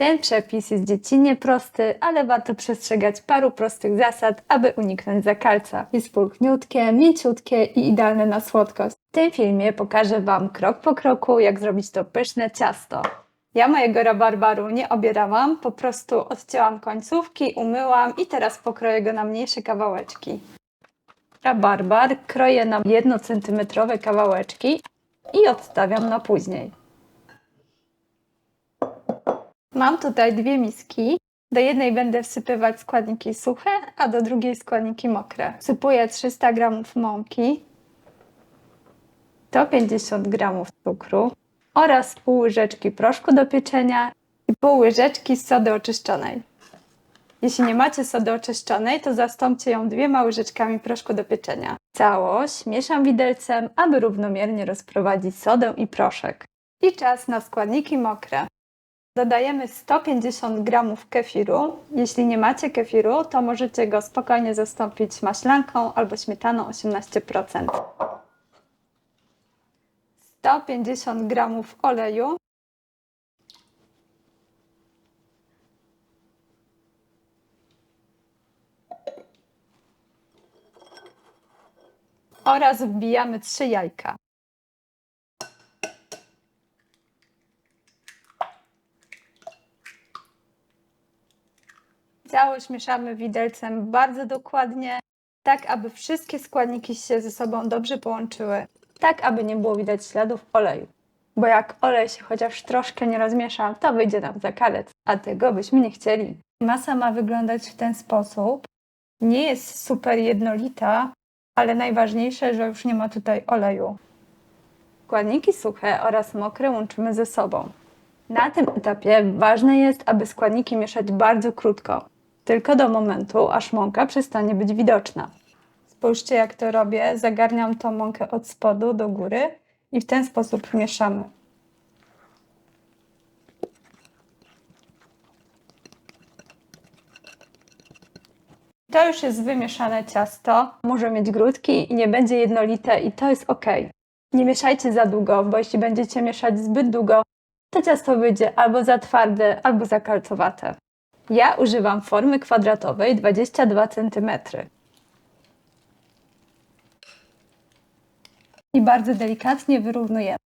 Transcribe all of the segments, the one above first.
Ten przepis jest dziecinnie prosty, ale warto przestrzegać paru prostych zasad, aby uniknąć zakalca. Jest pulchniutkie, mięciutkie i idealne na słodkość. W tym filmie pokażę Wam krok po kroku, jak zrobić to pyszne ciasto. Ja mojego rabarbaru nie obierałam, po prostu odcięłam końcówki, umyłam i teraz pokroję go na mniejsze kawałeczki. Rabarbar kroję na 1 cm kawałeczki i odstawiam na później. Mam tutaj dwie miski. Do jednej będę wsypywać składniki suche, a do drugiej składniki mokre. Wsypuję 300 g mąki, 150 g cukru oraz pół łyżeczki proszku do pieczenia i pół łyżeczki sody oczyszczonej. Jeśli nie macie sody oczyszczonej, to zastąpcie ją dwiema łyżeczkami proszku do pieczenia. Całość mieszam widelcem, aby równomiernie rozprowadzić sodę i proszek. I czas na składniki mokre. Dodajemy 150 g kefiru. Jeśli nie macie kefiru, to możecie go spokojnie zastąpić maślanką albo śmietaną 18%. 150 g oleju. Oraz wbijamy 3 jajka. Całość mieszamy widelcem bardzo dokładnie, tak aby wszystkie składniki się ze sobą dobrze połączyły, tak aby nie było widać śladów oleju. Bo jak olej się chociaż troszkę nie rozmiesza, to wyjdzie nam zakalec, a tego byśmy nie chcieli. Masa ma wyglądać w ten sposób. Nie jest super jednolita, ale najważniejsze, że już nie ma tutaj oleju. Składniki suche oraz mokre łączymy ze sobą. Na tym etapie ważne jest, aby składniki mieszać bardzo krótko, tylko do momentu, aż mąka przestanie być widoczna. Spójrzcie, jak to robię. Zagarniam tą mąkę od spodu do góry i w ten sposób mieszamy. To już jest wymieszane ciasto. Może mieć grudki i nie będzie jednolite i to jest ok. Nie mieszajcie za długo, bo jeśli będziecie mieszać zbyt długo, to ciasto wyjdzie albo za twarde, albo za kalcowate. Ja używam formy kwadratowej 22 cm. I bardzo delikatnie wyrównuję.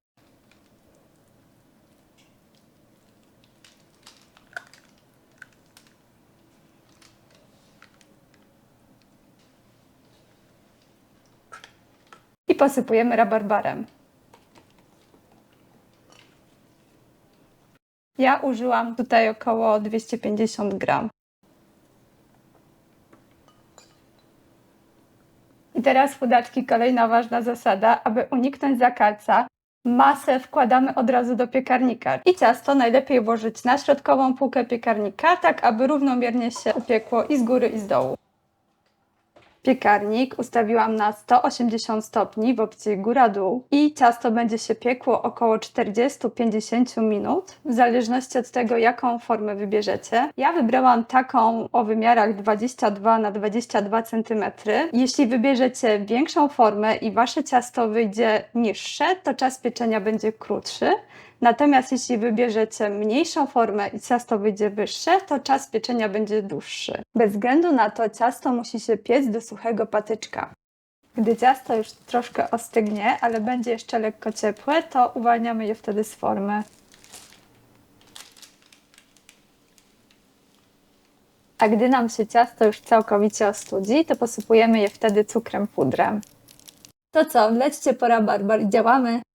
I posypujemy rabarbarem. Ja użyłam tutaj około 250 gram. I teraz chudaczki, kolejna ważna zasada, aby uniknąć zakalca, masę wkładamy od razu do piekarnika. I ciasto najlepiej włożyć na środkową półkę piekarnika, tak aby równomiernie się upiekło i z góry i z dołu. Piekarnik ustawiłam na 180 stopni w opcji góra-dół i ciasto będzie się piekło około 40-50 minut, w zależności od tego, jaką formę wybierzecie. Ja wybrałam taką o wymiarach 22 na 22 cm. Jeśli wybierzecie większą formę i wasze ciasto wyjdzie niższe, to czas pieczenia będzie krótszy. Natomiast jeśli wybierzecie mniejszą formę i ciasto wyjdzie wyższe, to czas pieczenia będzie dłuższy. Bez względu na to ciasto musi się piec do suchego patyczka. Gdy ciasto już troszkę ostygnie, ale będzie jeszcze lekko ciepłe, to uwalniamy je wtedy z formy. A gdy nam się ciasto już całkowicie ostudzi, to posypujemy je wtedy cukrem pudrem. To co, wlećcie po rabarbar i działamy!